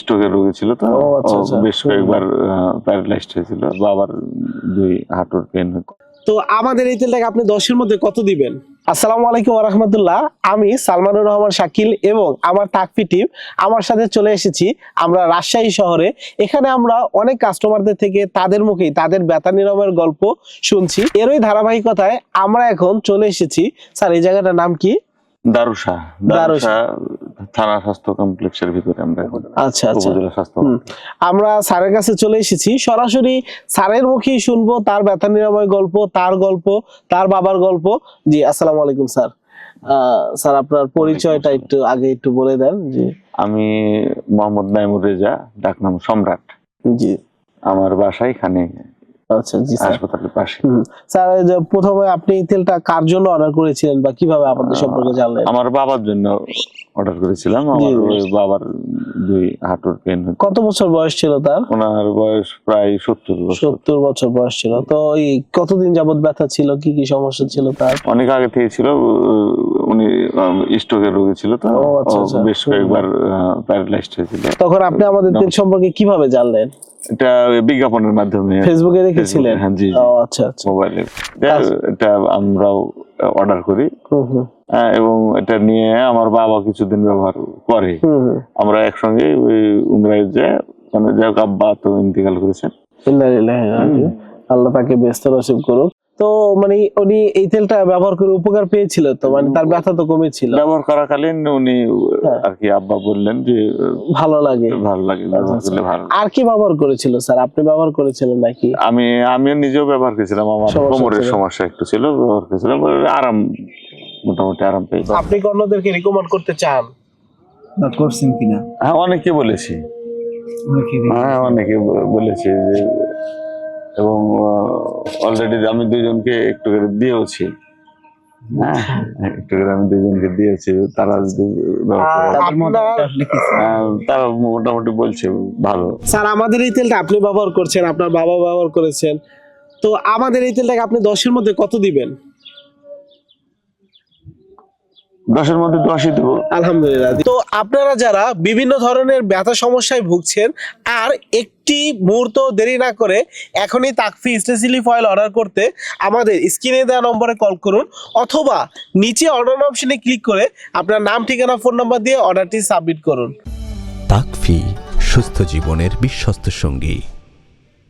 স্ট্রোকের রোগী ছিল তো। আচ্ছা, আচ্ছা। বেশ কয়েকবার প্যারালাইজড হয়েছিল। বাবার দুই হাঁটুর পেন তো আমাদের এই তেলটাকে আপনি দশের মধ্যে কত দিবেন? আসসালামু আলাইকুম রহমতুল্লাহ। আমি সালমানুর রহমান শাকিল এবং আমার তাকফি টিম আমার সাথে চলে এসেছি আমরা রাজশাহী শহরে। এখানে আমরা অনেক কাস্টমারদের থেকে তাদের মুখেই তাদের ব্যথা নিরাময়ের গল্প শুনছি। এরই ধারাবাহিকতায় আমরা এখন চলে এসেছি। স্যার এই জায়গাটার নাম কি? দারুসা দারুসা। থানা স্বাস্থ্য কমপ্লেক্সের ভিতরে আমরা এখন আচ্ছা আচ্ছা। স্বাস্থ্য আমরা স্যারের কাছে চলে এসেছি। সরাসরি স্যারের মুখেই শুনব তার ব্যথা নিরাময় গল্প তার গল্প তার বাবার গল্প। জি আসসালামু আলাইকুম স্যার। স্যার আপনার পরিচয়টা একটু আগে একটু বলে দেন। জি। আমি মোহাম্মদ নাইমুর রেজা ডাকনাম সম্রাট। জি। আমার বাসা এখানে আচ্ছা জি হাসপাতালের পাশে। স্যার প্রথমে আপনি এই তেলটা কার জন্য অর্ডার করেছিলেন বা কীভাবে আপনাদের সম্পর্কে জানলেন? আমার বাবার জন্য অর্ডার করেছিলাম। আমার বাবার দুই হাঁটুর পেন কত বছর বয়স ছিল তার? ওনার বয়স প্রায় সত্তর বছর। সত্তর বছর বয়স ছিল। তো এই কতদিন যাবত ব্যথা ছিল? কি কি সমস্যা ছিল তার? অনেক আগে থেকে ছিল উনি স্ট্রোকের রোগী ছিল তো। আচ্ছা, আচ্ছা। বেশ কয়েকবার প্যারালাইজড হয়েছিল। তখন আপনি আমাদের তেল সম্পর্কে কীভাবে জানলেন? এটা বিজ্ঞাপনের মাধ্যমে। ফেসবুকে দেখেছিলেন? হ্যাঁ জি ও আচ্ছা আচ্ছা। মোবাইলে আচ্ছা। এটা আমরাও অর্ডার করি। হ্যাঁ, এবং এটা নিয়ে আমার বাবা কিছুদিন ব্যবহার করে। আমরা একসঙ্গে ওই উমরায় যে মানে যাই হোক আব্বা তো ইন্তেকাল করেছেন। রাজিউন। আল্লাহ তাকে ব্যস্ত নসিব করুক। তো মানে উনি এই তেলটা ব্যবহার করে উপকার পেয়েছিল তো মানে তার ব্যথা তো কমেছিল। ব্যবহার করাকালীন উনি হ্যাঁ। আর কি আব্বা বললেন যে ভালো লাগে। ভালো লাগে আচ্ছা, করলে ভালো আর কি ব্যবহার করেছিল স্যার? আপনি ব্যবহার করেছিলেন নাকি? আমি আমিও নিজেও ব্যবহার করেছিলাম আমার কোমরের সমস্যা একটু ছিল ব্যবহার করেছিলাম আরাম মোটামুটি আরাম পেয়েছি আপনি কি অন্যদেরকে রিকমেন্ড করতে চান? বা করছেন কিনা? হ্যাঁ অনেকে বলেছি। অনেকে হ্যাঁ অনেকে বলেছে যে এবং অলরেডি আমি দুইজনকে একটু করে দিয়েওছি। হ্যাঁ একটু করে আমি দুইজনকে দিয়েছি তারা যদি হ্যাঁ, তারা মোটামুটি বলছে ভালো। স্যার আমাদের এই তেলটা আপনি ব্যবহার করছেন আপনার বাবা ব্যবহার করেছেন। তো আমাদের এই তেলটাকে আপনি দশের মধ্যে কত দিবেন? দশের মধ্যে দশই দেবো। আলহামদুলিল্লাহ। তো আপনারা যারা বিভিন্ন ধরনের ব্যথা সমস্যায় ভুগছেন আর একটি মুহূর্ত দেরি না করে এখনই তাকফি স্টেসিলিফ অয়েল অর্ডার করতে আমাদের স্ক্রিনে দেওয়া নম্বরে কল করুন অথবা নিচে অর্ডার অপশনে ক্লিক করে আপনার নাম ঠিকানা ফোন নাম্বার দিয়ে অর্ডারটি সাবমিট করুন। তাকফি সুস্থ জীবনের বিশ্বস্ত সঙ্গী।